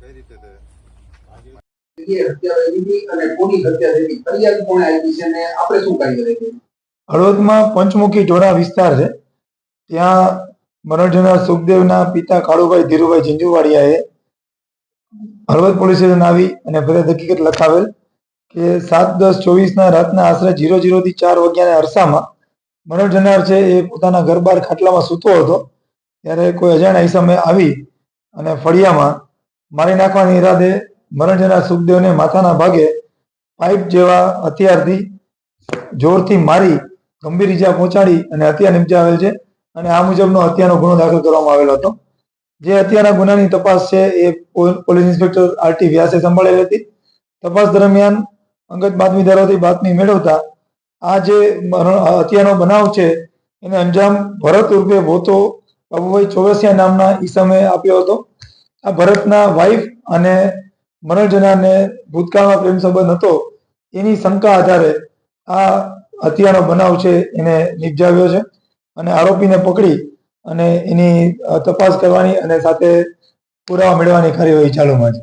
કઈ રીતે તે? જગ્યાએ હત્યા થઈ હતી અને કોની હત્યા થઈ હતી ફરિયાદ કોણે આપી છે અને આપણે શું કાર્યવાહી હળવદમાં પંચમુખી ટોળા વિસ્તાર છે. ત્યાં મરણ સુખદેવના પિતા કાળુભાઈ ધીરુભાઈ ઝીંઝુવાડિયાએ હળવદ પોલીસ સ્ટેશન આવી અને ફરિયાદ હકીકત લખાવેલ કે સાત દસ ચોવીસના રાતના આશરે જીરો જીરોથી ચાર વાગ્યાના અરસામાં મરણ જનાર છે એ પોતાના ઘર બહાર ખાટલામાં સૂતો હતો. ત્યારે કોઈ અજાણ્યા ઈસમે આવી અને ફળિયામાં મારી નાખવાના ઈરાદે મરણ જનાર સુખદેવને માથાના ભાગે પાઇપ જેવા હથિયારથી જોરથી મારી ગંભીર ઈજા પહોંચાડી અને હત્યા નિપજાવેલ છે અને આ મુજબનો હત્યાનો ગુનો દાખલ કરવામાં આવેલો હતો. જે હત્યાના ગુનાની તપાસ છે એ પોલીસ ઇન્સ્પેક્ટર આરટી વ્યાસે સંભાળેલી હતી. તપાસ દરમિયાન અંગત બાતમીદારોથી બાતમી મેળવતા આ જે હત્યાનો બનાવ છે એને અંજામ ભરત ઉર્ફે ભોતો બાબુભાઈ ચોરસિયા નામના ઈસમે આપ્યો હતો. આ ભરતના વાઇફ અને મનોજનાને ભૂતકાળમાં પ્રેમ સંબંધ હતો, એની શંકા આધારે આ હત્યાનો બનાવ છે એને નિપજાવ્યો છે અને આરોપીને પકડી અને એની તપાસ કરવાની અને સાથે પુરાવા મેળવવાની કાર્યવાહી ચાલુમાં છે.